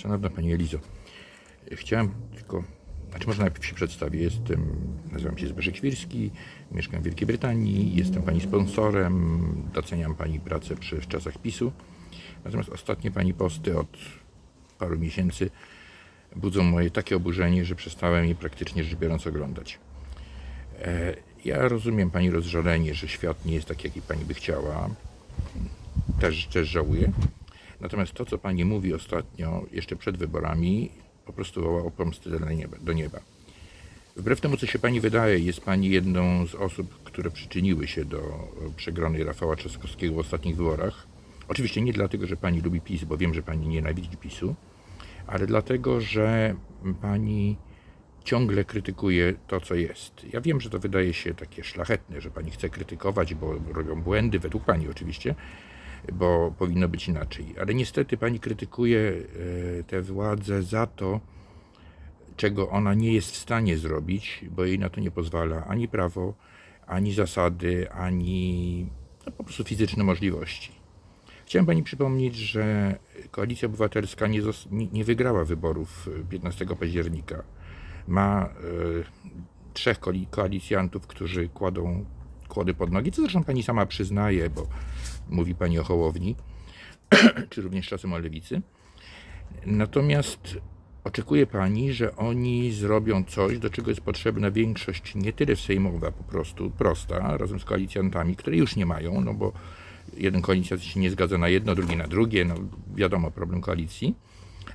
Szanowna Pani Elizo, chciałem tylko, znaczy może najpierw się przedstawię. Jestem, nazywam się Zbyszek Świrski, mieszkam w Wielkiej Brytanii, jestem Pani sponsorem, doceniam Pani pracę przy w czasach PiSu. Natomiast ostatnie Pani posty od paru miesięcy budzą moje takie oburzenie, że przestałem je praktycznie rzecz biorąc oglądać. E, Ja rozumiem Pani rozżalenie, że świat nie jest taki, jaki Pani by chciała. Też, też żałuję. Natomiast to, co Pani mówi ostatnio, jeszcze przed wyborami, po prostu woła o pomstę do nieba. Do nieba. Wbrew temu, co się Pani wydaje, jest Pani jedną z osób, które przyczyniły się do e, przegranej Rafała Trzaskowskiego w ostatnich wyborach. Oczywiście nie dlatego, że Pani lubi PiS, bo wiem, że Pani nienawidzi PiSu, ale dlatego, że Pani ciągle krytykuje to, co jest. Ja wiem, że to wydaje się takie szlachetne, że Pani chce krytykować, bo robią błędy, według Pani oczywiście, bo powinno być inaczej. Ale niestety Pani krytykuje e, tę władzę za to, czego ona nie jest w stanie zrobić, bo jej na to nie pozwala ani prawo, ani zasady, ani no, po prostu fizyczne możliwości. Chciałem Pani przypomnieć, że Koalicja Obywatelska nie, nie, wygrała wyborów e, 15 października. Ma e, trzech koali- koalicjantów, którzy kładą kłody pod nogi, co zresztą Pani sama przyznaje, bo mówi Pani o Hołowni, czy również czasem o Lewicy. Natomiast oczekuje Pani, że oni zrobią coś, do czego jest potrzebna większość nie tyle sejmowa, po prostu prosta, razem z koalicjantami, które już nie mają, no bo jeden koalicjant się nie zgadza na jedno, drugi na drugie, no wiadomo, problem koalicji,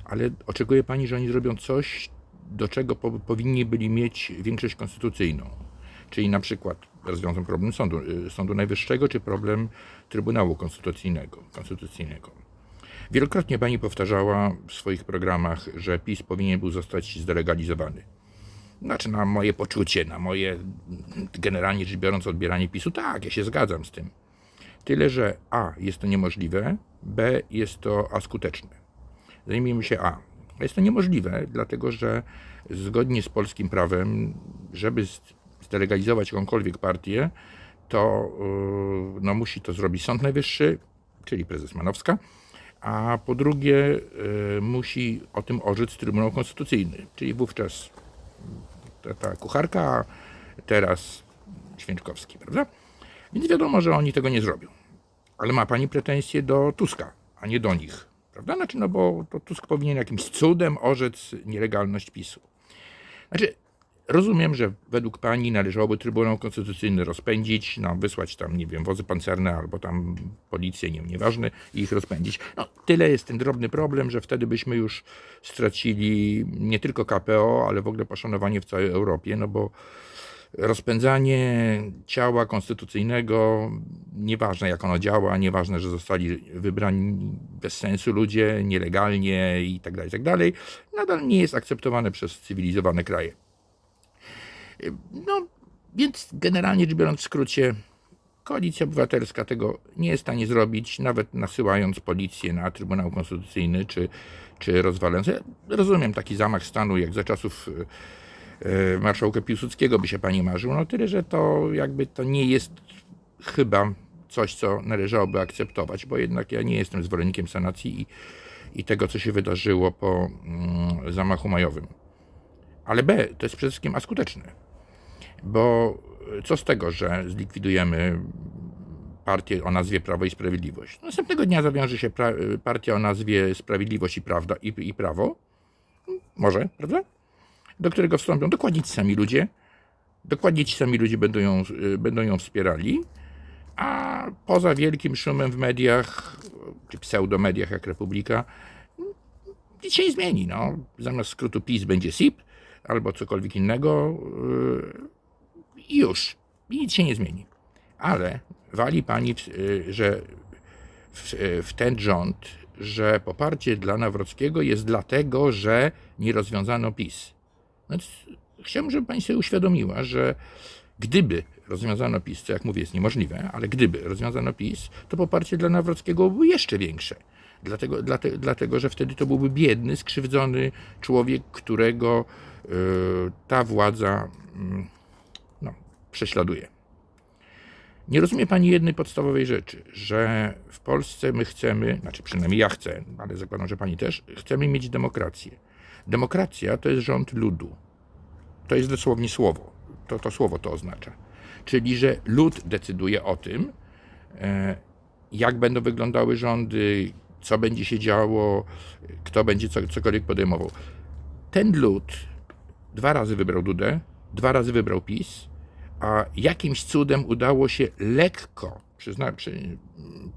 ale oczekuje Pani, że oni zrobią coś, do czego po, powinni byli mieć większość konstytucyjną. Czyli na przykład rozwiążą problem Sądu, y, Sądu Najwyższego, czy problem Trybunału Konstytucyjnego. konstytucyjnego. Wielokrotnie pani powtarzała w swoich programach, że PiS powinien był zostać zdelegalizowany. Znaczy, na moje poczucie, na moje generalnie rzecz biorąc odbieranie PiSu, tak, ja się zgadzam z tym. Tyle, że A jest to niemożliwe, B jest to askuteczne. Zajmijmy się A. Jest to niemożliwe, dlatego że zgodnie z polskim prawem, żeby zdelegalizować jakąkolwiek partię, to yy, no, musi to zrobić Sąd Najwyższy, czyli prezes Manowska, a po drugie y, musi o tym orzec Trybunał Konstytucyjny, czyli wówczas ta, ta kucharka, a teraz Święczkowski, prawda? Więc wiadomo, że oni tego nie zrobią. Ale ma pani pretensje do Tuska, a nie do nich, prawda? Znaczy, no bo to Tusk powinien jakimś cudem orzec nielegalność PiSu. Znaczy, rozumiem, że według pani należałoby Trybunał Konstytucyjny rozpędzić, no, wysłać tam, nie wiem, wozy pancerne albo tam policję, nie wiem, nieważne, i ich rozpędzić. No, tyle jest ten drobny problem, że wtedy byśmy już stracili nie tylko KPO, ale w ogóle poszanowanie w całej Europie, no bo rozpędzanie ciała konstytucyjnego, nieważne jak ono działa, nieważne, że zostali wybrani bez sensu ludzie, nielegalnie i tak dalej, tak dalej, nadal nie jest akceptowane przez cywilizowane kraje. No, więc generalnie rzecz biorąc w skrócie, Koalicja Obywatelska tego nie jest w stanie zrobić, nawet nasyłając policję na Trybunał Konstytucyjny, czy, czy rozwalając. Ja rozumiem taki zamach stanu, jak za czasów e, marszałka Piłsudskiego by się pani marzył, no tyle, że to jakby to nie jest chyba coś, co należałoby akceptować, bo jednak ja nie jestem zwolennikiem sanacji i, i tego, co się wydarzyło po mm, zamachu majowym. Ale B, to jest przede wszystkim askuteczne. Bo co z tego, że zlikwidujemy partię o nazwie Prawo i Sprawiedliwość? Następnego dnia zawiąże się pra- partia o nazwie Sprawiedliwość i Prawda i, i Prawo. Może, prawda? Do którego wstąpią dokładnie ci sami ludzie. Dokładnie ci sami ludzie będą ją, y, będą ją wspierali. A poza wielkim szumem w mediach, czy pseudomediach jak Republika, nic się nie zmieni. No. Zamiast skrótu PiS będzie SIP albo cokolwiek innego yy, i już. I nic się nie zmieni. Ale wali pani, yy, że w, yy, w ten rząd, że poparcie dla Nawrockiego jest dlatego, że nie rozwiązano PiS. Więc chciałbym, żeby pani sobie uświadomiła, że gdyby rozwiązano PiS, co jak mówię jest niemożliwe, ale gdyby rozwiązano PiS, to poparcie dla Nawrockiego byłoby jeszcze większe. Dlatego, dlate, dlatego że wtedy to byłby biedny, skrzywdzony człowiek, którego y, ta władza no, prześladuje. Nie rozumie pani jednej podstawowej rzeczy, że w Polsce my chcemy, znaczy przynajmniej ja chcę, ale zakładam, że pani też, chcemy mieć demokrację. Demokracja to jest rząd ludu. To jest dosłownie słowo. To, to słowo to oznacza. Czyli, że lud decyduje o tym, e, jak będą wyglądały rządy, co będzie się działo, kto będzie co, cokolwiek podejmował. Ten lud dwa razy wybrał Dudę, dwa razy wybrał PiS, a jakimś cudem udało się lekko, przyzna, przy,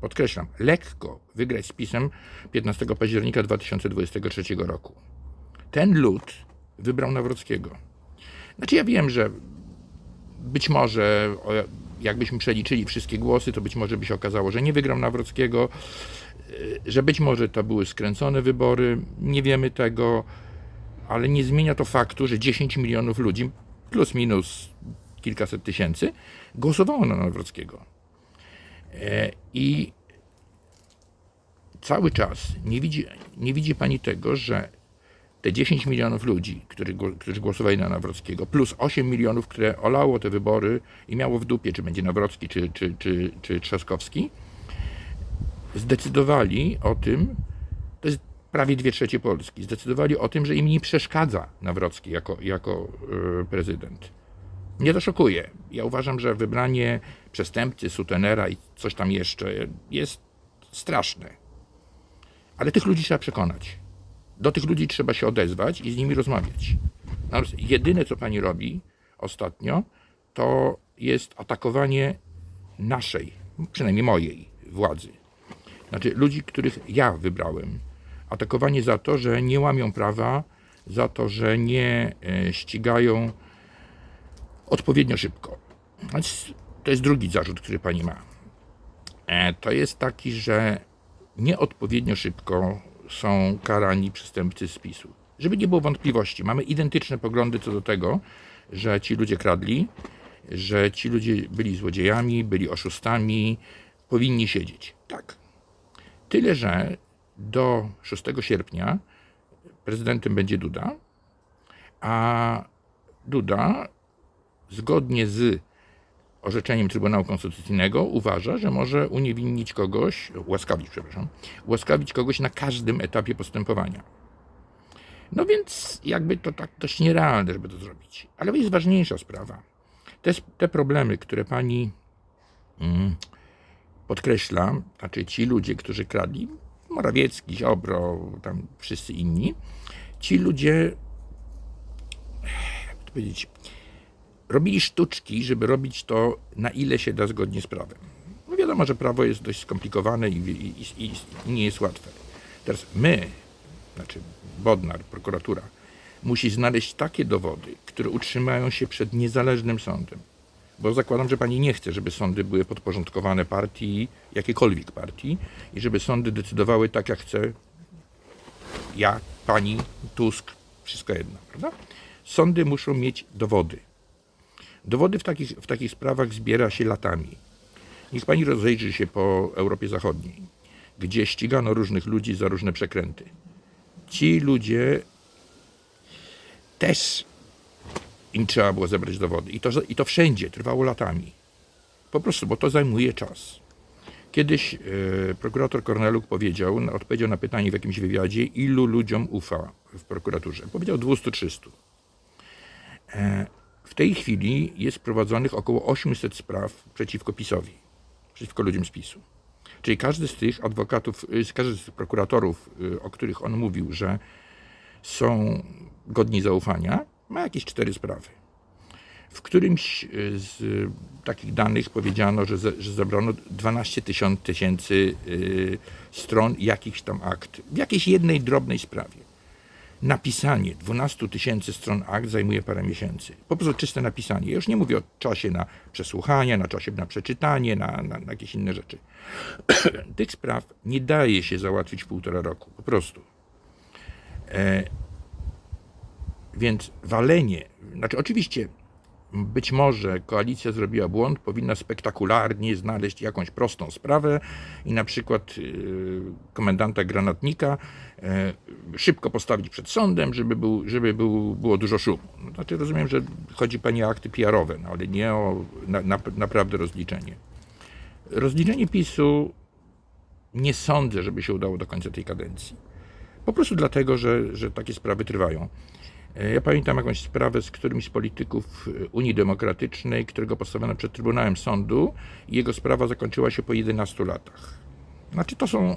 podkreślam, lekko wygrać z PiSem 15 października 2023 roku. Ten lud wybrał Nawrockiego. Znaczy ja wiem, że być może jakbyśmy przeliczyli wszystkie głosy, to być może by się okazało, że nie wygrał Nawrockiego, y, że być może to były skręcone wybory, nie wiemy tego, ale nie zmienia to faktu, że 10 milionów ludzi, plus minus kilkaset tysięcy, głosowało na Nawrockiego. E, I cały czas nie widzi, nie widzi pani tego, że te 10 milionów ludzi, którzy, którzy głosowali na Nawrockiego, plus 8 milionów, które olało te wybory i miało w dupie, czy będzie Nawrocki, czy, czy, czy, czy Trzaskowski, zdecydowali o tym, to jest prawie dwie trzecie Polski, zdecydowali o tym, że im nie przeszkadza Nawrocki jako, jako e, prezydent. Mnie to. Ja uważam, że wybranie przestępcy, sutenera i coś tam jeszcze jest straszne. Ale tych ludzi trzeba przekonać. Do tych ludzi trzeba się odezwać i z nimi rozmawiać. Natomiast jedyne, co pani robi ostatnio, to jest atakowanie naszej, przynajmniej mojej władzy. Znaczy ludzi, których ja wybrałem. Atakowanie za to, że nie łamią prawa, za to, że nie e, ścigają odpowiednio szybko. To jest drugi zarzut, który pani ma. E, To jest taki, że nieodpowiednio szybko są karani przestępcy z PiSu. Żeby nie było wątpliwości, mamy identyczne poglądy co do tego, że ci ludzie kradli, że ci ludzie byli złodziejami, byli oszustami, powinni siedzieć. Tak. Tyle, że do 6 sierpnia prezydentem będzie Duda, a Duda zgodnie z orzeczeniem Trybunału Konstytucyjnego uważa, że może uniewinnić kogoś, łaskawić, przepraszam, łaskawić kogoś na każdym etapie postępowania. No więc jakby to tak dość nierealne, żeby to zrobić. Ale jest ważniejsza sprawa. Te, te problemy, które pani mm, podkreśla, znaczy ci ludzie, którzy kradli, Morawiecki, Ziobro, tam wszyscy inni, ci ludzie, jak to powiedzieć, robili sztuczki, żeby robić to na ile się da zgodnie z prawem. No wiadomo, że prawo jest dość skomplikowane i, i, i, i nie jest łatwe. Teraz my, znaczy Bodnar, prokuratura, musi znaleźć takie dowody, które utrzymają się przed niezależnym sądem. Bo zakładam, że pani nie chce, żeby sądy były podporządkowane partii, jakiejkolwiek partii, i żeby sądy decydowały tak, jak chce ja, pani, Tusk, wszystko jedno, prawda? Sądy muszą mieć dowody. Dowody w takich, w takich sprawach zbiera się latami. Niech pani rozejrzy się po Europie Zachodniej, gdzie ścigano różnych ludzi za różne przekręty. Ci ludzie też im trzeba było zebrać dowody. I to, I to wszędzie trwało latami. Po prostu, bo to zajmuje czas. Kiedyś e, prokurator Korneluk powiedział, odpowiedział na pytanie w jakimś wywiadzie, ilu ludziom ufa w prokuraturze. Powiedział 200-300. W tej chwili jest prowadzonych około 800 spraw przeciwko PiSowi, przeciwko ludziom z PiSu. Czyli każdy z tych adwokatów, y, każdy z prokuratorów, y, o których on mówił, że są godni zaufania, ma jakieś cztery sprawy. W którymś y, z takich danych powiedziano, że, ze, że zebrano 12 tysiąc- tysięcy stron jakichś tam akt w jakiejś jednej drobnej sprawie napisanie 12 tysięcy stron akt zajmuje parę miesięcy. Po prostu czyste napisanie. Ja już nie mówię o czasie na przesłuchanie, na czasie na przeczytanie, na, na, na jakieś inne rzeczy. Tych spraw nie daje się załatwić w półtora roku. Po prostu. E, więc walenie, znaczy oczywiście być może koalicja zrobiła błąd, powinna spektakularnie znaleźć jakąś prostą sprawę i na przykład yy, komendanta granatnika yy, szybko postawić przed sądem, żeby, był, żeby był, było dużo szumu. No, znaczy rozumiem, że chodzi pani o akty PR-owe, no, ale nie o na, na, naprawdę rozliczenie. Rozliczenie PiSu nie sądzę, żeby się udało do końca tej kadencji. Po prostu dlatego, że, że takie sprawy trwają. E, Ja pamiętam jakąś sprawę z którymś z polityków e, Unii Demokratycznej, którego postawiono przed Trybunałem Sądu i jego sprawa zakończyła się po 11 latach. Znaczy to są,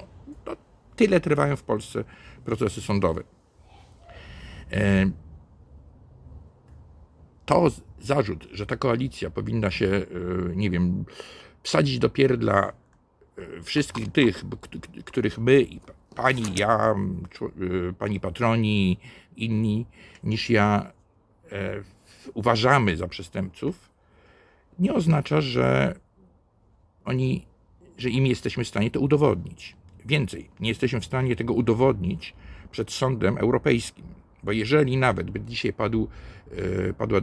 tyle trwają w Polsce procesy sądowe. E, To zarzut, że ta koalicja powinna się, nie wiem, wsadzić do pierdla wszystkich tych, których my, pani, ja, pani patroni, inni niż ja e, uważamy za przestępców, nie oznacza, że oni, że im jesteśmy w stanie to udowodnić. Więcej, nie jesteśmy w stanie tego udowodnić przed sądem europejskim. Bo jeżeli nawet by dzisiaj padł, e, padła,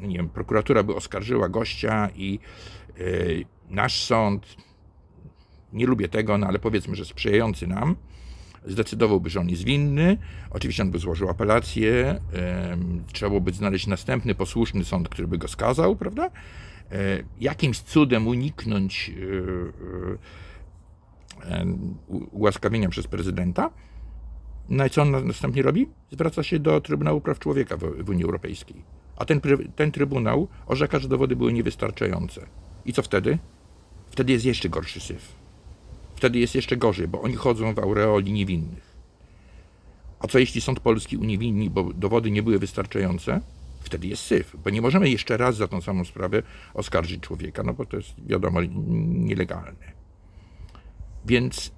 nie wiem, prokuratura by oskarżyła gościa i e, nasz sąd, nie lubię tego, no ale powiedzmy, że sprzyjający nam, zdecydowałby, że on jest winny. Oczywiście on by złożył apelację, trzeba byłoby znaleźć następny posłuszny sąd, który by go skazał, prawda? E, Jakimś cudem uniknąć e, e, ułaskawienia przez prezydenta. No i co on na- następnie robi? Zwraca się do Trybunału Praw Człowieka w, Unii Europejskiej. A ten, ten Trybunał orzeka, że dowody były niewystarczające. I co wtedy? Wtedy jest jeszcze gorszy syf. Wtedy jest jeszcze gorzej, bo oni chodzą w aureoli niewinnych. A co jeśli sąd polski uniewinni, bo dowody nie były wystarczające? Wtedy jest syf, bo nie możemy jeszcze raz za tą samą sprawę oskarżyć człowieka, no bo to jest, wiadomo, nielegalne. Więc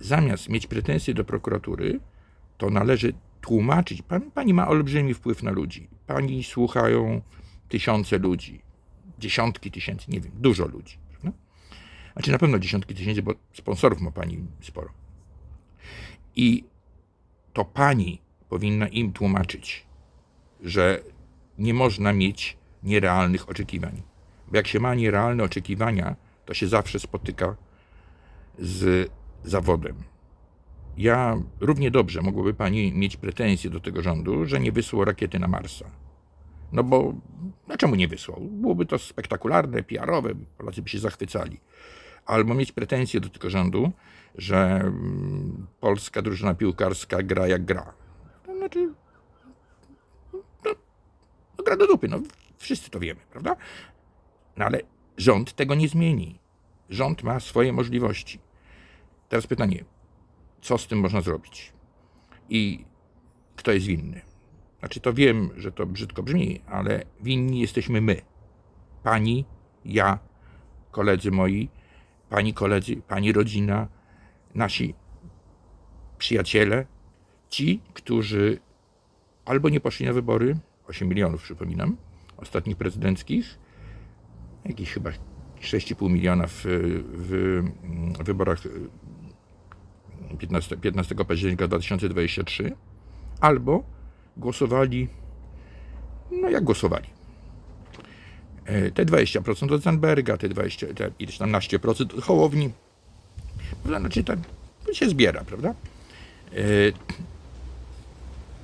zamiast mieć pretensje do prokuratury, to należy tłumaczyć. Pani, pani ma olbrzymi wpływ na ludzi. Pani słuchają tysiące ludzi, dziesiątki tysięcy, nie wiem, dużo ludzi. Znaczy na pewno dziesiątki tysięcy, bo sponsorów ma pani sporo. I to pani powinna im tłumaczyć, że nie można mieć nierealnych oczekiwań. Bo jak się ma nierealne oczekiwania, to się zawsze spotyka z zawodem. Ja równie dobrze mogłaby pani mieć pretensje do tego rządu, że nie wysłał rakiety na Marsa. No bo dlaczego nie wysłał? Byłoby to spektakularne, PR-owe, Polacy by się zachwycali. Albo mieć pretensje do tego rządu, że mm, polska drużyna piłkarska gra jak gra. To znaczy, no, no gra do dupy, no wszyscy to wiemy, prawda? No ale rząd tego nie zmieni. Rząd ma swoje możliwości. Teraz pytanie, co z tym można zrobić? I kto jest winny? Znaczy, to wiem, że to brzydko brzmi, ale winni jesteśmy my. Pani, ja, koledzy moi, pani koledzy, pani rodzina, nasi przyjaciele, ci, którzy albo nie poszli na wybory, 8 milionów przypominam, ostatnich prezydenckich, jakieś chyba 6,5 miliona w, w wyborach 15, 15 października 2023, albo głosowali, no jak głosowali. E, Te 20% od Zandberga, te 20, te ileś tam naście procent od Hołowni. Prawda? Znaczy to się zbiera, prawda? E,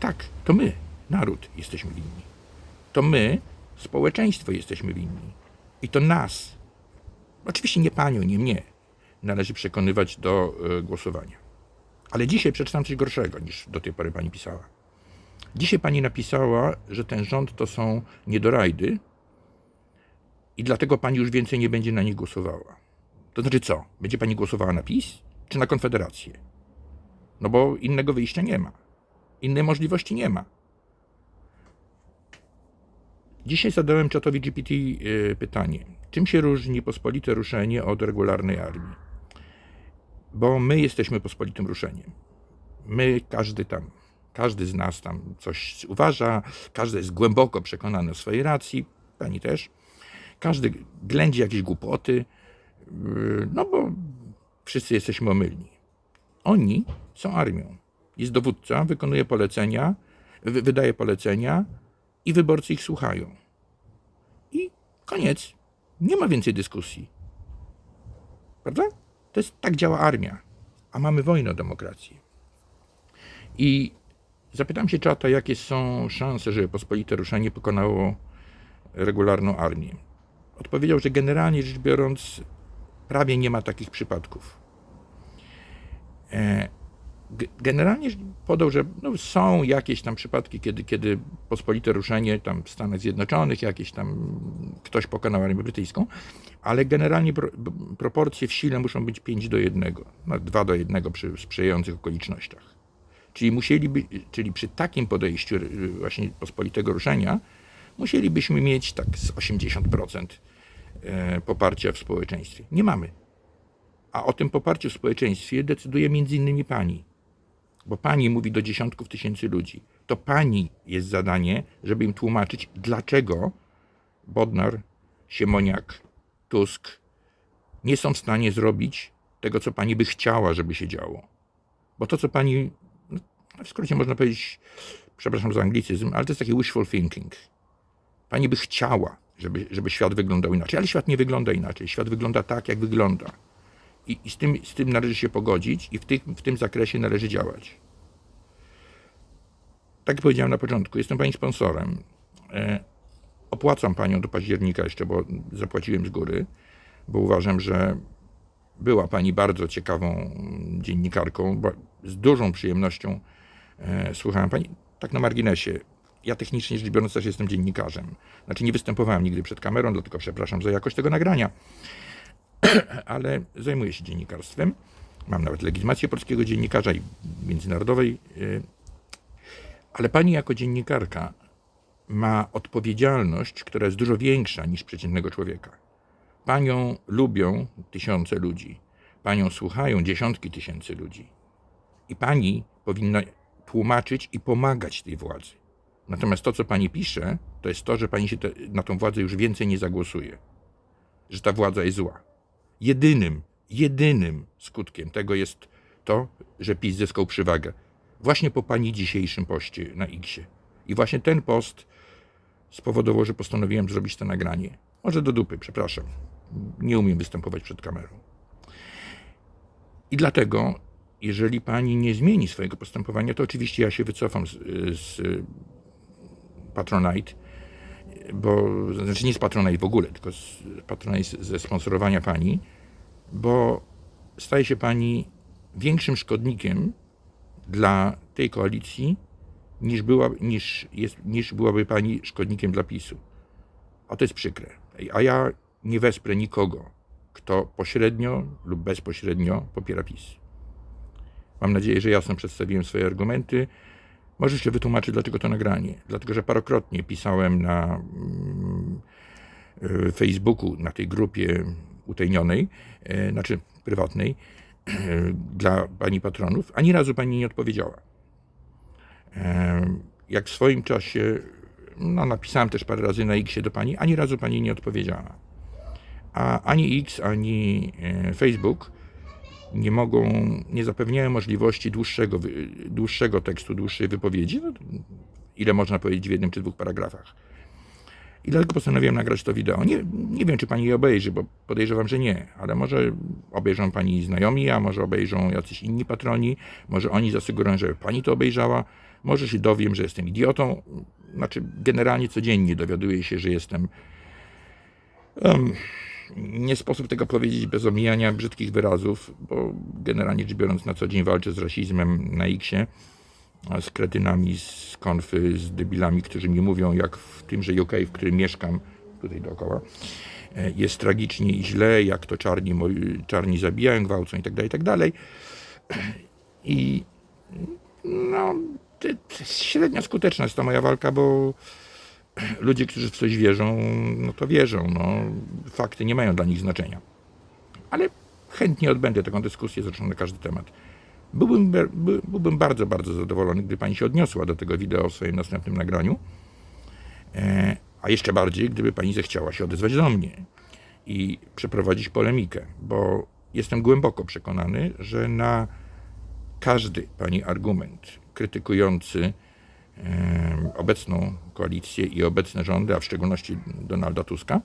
tak, to my, naród, jesteśmy winni. To my, społeczeństwo, jesteśmy winni. I to nas, oczywiście nie panią, nie mnie, należy przekonywać do e, głosowania. Ale dzisiaj przeczytam coś gorszego niż do tej pory pani pisała. Dzisiaj pani napisała, że ten rząd to są niedorajdy i dlatego pani już więcej nie będzie na nich głosowała. To znaczy co? Będzie pani głosowała na PiS czy na Konfederację? No bo innego wyjścia nie ma. Innej możliwości nie ma. Dzisiaj zadałem czatowi GPT y, pytanie. Czym się różni pospolite ruszenie od regularnej armii? Bo my jesteśmy pospolitym ruszeniem. My, każdy tam, każdy z nas tam coś uważa, każdy jest głęboko przekonany o swojej racji, pani też. Każdy ględzi jakieś głupoty, yy, no bo wszyscy jesteśmy omylni. Oni są armią. Jest dowódca, wykonuje polecenia, wy- wydaje polecenia i wyborcy ich słuchają. I koniec. Nie ma więcej dyskusji. Prawda? To jest, tak działa armia. A mamy wojnę o demokrację. I zapytam się czata, jakie są szanse, że pospolite ruszenie pokonało regularną armię. Odpowiedział, że generalnie rzecz biorąc, prawie nie ma takich przypadków. E, Generalnie podał, że no, są jakieś tam przypadki, kiedy, kiedy pospolite ruszenie tam w Stanach Zjednoczonych, jakieś tam ktoś pokonał armię brytyjską, ale generalnie pro, proporcje w sile muszą być 5 do 1, no 2 do 1 przy sprzyjających okolicznościach. Czyli musieliby, czyli przy takim podejściu y, właśnie pospolitego ruszenia, musielibyśmy mieć tak z 80% e, poparcia w społeczeństwie. Nie mamy. A o tym poparciu w społeczeństwie decyduje między innymi pani. Bo pani mówi do dziesiątków tysięcy ludzi. To pani jest zadanie, żeby im tłumaczyć, dlaczego Bodnar, Siemoniak, Tusk nie są w stanie zrobić tego, co pani by chciała, żeby się działo. Bo to, co pani, no, w skrócie można powiedzieć, przepraszam za anglicyzm, ale to jest taki wishful thinking. Pani by chciała, żeby, żeby świat wyglądał inaczej, ale świat nie wygląda inaczej. Świat wygląda tak, jak wygląda. I, i z, tym, z tym należy się pogodzić i w, tych, w tym zakresie należy działać. Tak jak powiedziałem na początku, jestem pani sponsorem. E, opłacam panią do października jeszcze, bo zapłaciłem z góry, bo uważam, że była pani bardzo ciekawą dziennikarką. Z dużą przyjemnością e, słuchałem pani. Tak na marginesie. Ja technicznie rzecz biorąc też jestem dziennikarzem. Znaczy nie występowałem nigdy przed kamerą, dlatego przepraszam za jakość tego nagrania ale zajmuję się dziennikarstwem. Mam nawet legitymację polskiego dziennikarza i międzynarodowej. y, Ale pani jako dziennikarka ma odpowiedzialność, która jest dużo większa niż przeciętnego człowieka. Panią lubią tysiące ludzi. Panią słuchają dziesiątki tysięcy ludzi. I pani powinna tłumaczyć i pomagać tej władzy. Natomiast to, co pani pisze, to jest to, że pani się te, na tą władzę już więcej nie zagłosuje. Że ta władza jest zła jedynym, jedynym skutkiem tego jest to, że PiS zyskał przewagę. Właśnie po pani dzisiejszym poście na Xie. I właśnie ten post spowodował, że postanowiłem zrobić to nagranie. Może do dupy, przepraszam. Nie umiem występować przed kamerą. I dlatego, jeżeli pani nie zmieni swojego postępowania, to oczywiście ja się wycofam z, z Patronite, bo znaczy nie z Patronite w ogóle, tylko z Patronite ze sponsorowania pani, bo staje się pani większym szkodnikiem dla tej koalicji niż, była, niż, jest, niż byłaby pani szkodnikiem dla PiSu. A to jest przykre. A ja nie wesprę nikogo, kto pośrednio lub bezpośrednio popiera PiS. Mam nadzieję, że jasno przedstawiłem swoje argumenty. Może jeszcze wytłumaczyć, dlaczego to nagranie. Dlatego, że parokrotnie pisałem na mm, y, Facebooku, na tej grupie utajnionej, e, znaczy prywatnej, e, dla pani patronów. Ani razu pani nie odpowiedziała. E, Jak w swoim czasie, no napisałem też parę razy na X do pani, ani razu pani nie odpowiedziała. A ani X, ani Facebook nie mogą, nie zapewniają możliwości dłuższego, dłuższego tekstu, dłuższej wypowiedzi, no, ile można powiedzieć w jednym czy dwóch paragrafach. I dlatego postanowiłem nagrać to wideo. Nie, nie wiem, czy pani je obejrzy, bo podejrzewam, że nie, ale może obejrzą pani znajomi, a może obejrzą jacyś inni patroni, może oni zasugerują, żeby pani to obejrzała, może się dowiem, że jestem idiotą. Znaczy, generalnie codziennie dowiaduję się, że jestem. em, nie sposób tego powiedzieć bez omijania brzydkich wyrazów, bo generalnie rzecz biorąc na co dzień walczę z rasizmem na X-ie, z kretynami z konfy, z debilami, którzy mi mówią, jak w tymże UK, w którym mieszkam, tutaj dookoła, e, jest tragicznie i źle, jak to czarni, czarni zabijają, gwałcą i tak dalej, i tak. I no, średnio skuteczna jest ta moja walka, bo ludzie, którzy w coś wierzą, no to wierzą. No, fakty nie mają dla nich znaczenia. Ale chętnie odbędę taką dyskusję, zresztą na każdy temat. Byłbym, by, byłbym bardzo, bardzo zadowolony, gdyby pani się odniosła do tego wideo w swoim następnym nagraniu. E, a jeszcze bardziej, gdyby pani zechciała się odezwać do mnie i przeprowadzić polemikę, bo jestem głęboko przekonany, że na każdy pani argument krytykujący obecną koalicję i obecne rządy, a w szczególności Donalda Tuska,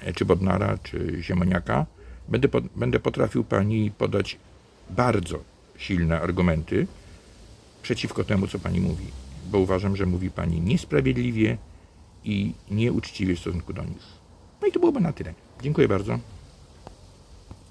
e, czy Bodnara, czy Ziemoniaka, będę, po, będę potrafił pani podać bardzo silne argumenty przeciwko temu, co pani mówi, bo uważam, że mówi pani niesprawiedliwie i nieuczciwie w stosunku do nich. No i to byłoby na tyle. Dziękuję bardzo.